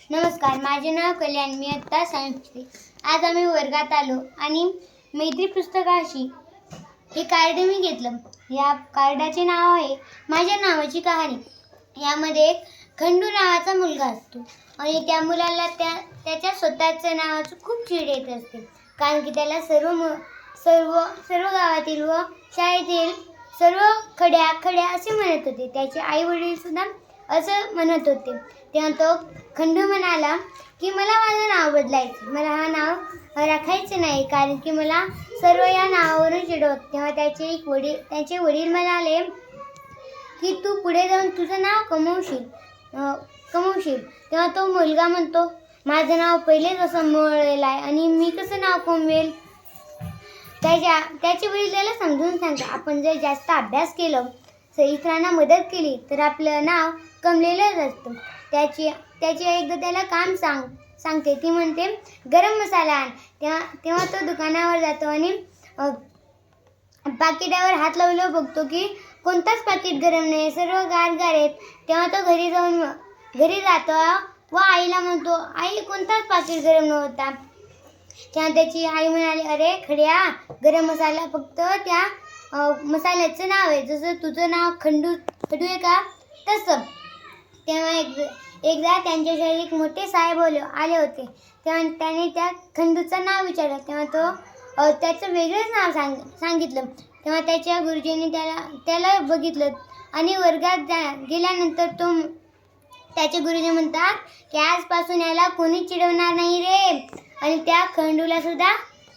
नमस्कार माझे नाव कल्याण मी आत्ता सांगते आज आम्ही वर्गात आलो आणि मैत्री पुस्तकाशी हे कार्ड मी घेतलं. या कार्डाचे नाव आहे माझ्या नावाची कहाणी. यामध्ये एक खंडू नावाचा मुलगा असतो आणि त्या मुलाला त्या त्याच्या स्वतःच्या नावाचं खूप चीड येत असते. कारण की त्याला सर्व मु सर्व सर्व गावातील व शाळेतील सर्व खड्या खड्या असे म्हणत होते. त्याचे आई वडील सुद्धा असं म्हणत होते. तेव्हा तो खंडू म्हणाला की मला माझं नाव बदलायचं मला हा नाव राखायचं नाही कारण की मला सर्व या नावावरून चिडवत. तेव्हा त्याचे एक वडील त्याचे वडील म्हणाले की तू पुढे जाऊन तुझं नाव कमवशील कमवशील. तेव्हा तो मुलगा म्हणतो माझं नाव पहिलेच असं मिळलेलं आहे आणि मी कसं नाव कमवेल? त्याच्या त्याचे वडील त्याला समजून सांगतात आपण जर जास्त अभ्यास केलं इतरांना मदत केली तर आपलं नाव कमलेलंच असतं. त्याची त्याची एकदा त्याला काम सांग सांगते. ती म्हणते गरम मसाला आण. तेव्हा तेव्हा तो दुकानावर जातो आणि पाकिटावर हात लावलं बघतो की कोणताच पाकिट गरम नाही. सर्व गार गार आहेत. तेव्हा तो घरी जाऊन घरी जातो व आईला म्हणतो आई कोणताच पाकिट गरम नव्हता. तेव्हा त्याची आई म्हणाली अरे खड्या गरम मसाला फक्त त्या मसाल्याचं नाव आहे. जसं तुझं नाव खंडू खंडू आहे का? तसं. तेव्हा एक एकदा त्यांच्या एक मोठे साहेब होले आले होते. तेव्हा त्याने त्या खंडूचं नाव विचारलं. तेव्हा तो त्याचं वेगळंच नाव सांग सांगितलं. तेव्हा त्याच्या गुरुजींनी त्याला त्याला बघितलं. आणि वर्गात जा गेल्यानंतर तो त्याचे गुरुजी म्हणतात की आजपासून याला कोणी चिडवणार नाही रे. आणि त्या खंडूला सुद्धा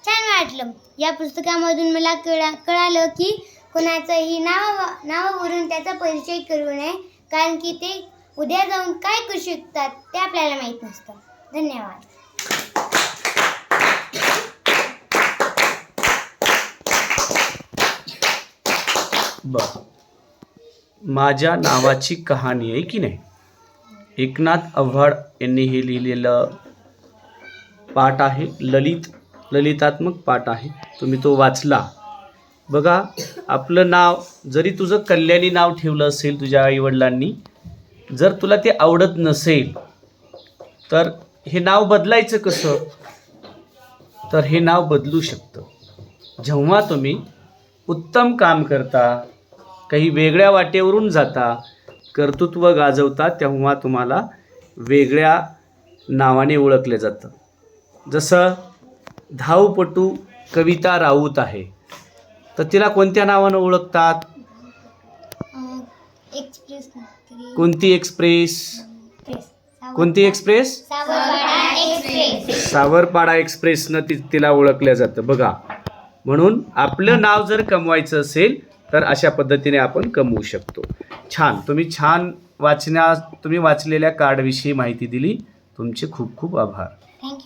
छान वाटलं. या पुस्तकामधून मला कळा कळालं की कोणाचंही नाव नावावरून त्याचा परिचय करू नये कारण की ते उद्या जाऊन काय करू शकतात ते आपल्याला माहीत नसतं. धन्यवाद. बर. माझ्या नावाची कहाणी आहे की नाही? एकनाथ आव्हाड यांनी हे लिहिलेलं पाठ आहे ललित ललितात्मक पाठ आहे. तुम्ही तो वाचला. बघा आपलं नाव जरी तुझं कल्याणी नाव ठेवलं असेल तुझ्या आईवडिलांनी जर तुला ते आवडत नसेल तर हे नाव बदलायचं कसं? तर हे नाव बदलू शकतं. जेव्हा तुम्ही उत्तम काम करता काही वेगळ्या वाटेवरून जाता कर्तृत्व गाजवता तेव्हा तुम्हाला वेगळ्या नावाने ओळखलं जातं. जसं धावपटू कविता राऊत आहे. तर तिला कोणत्या नावानं ओळखतात? एक्सप्रेस कोणती एक्सप्रेस? कोणती एक्सप्रेस? एक्सप्रेस. सावरपाडा एक्सप्रेसनं ती तिला ओळखलं जातं. बघा म्हणून आपलं नाव जर कमवायचं असेल तर अशा पद्धतीने आपण कमवू शकतो. छान. तुम्ही छान वाचण्या तुम्ही वाचलेल्या कार्डविषयी माहिती दिली. तुमचे खूप खूप आभार.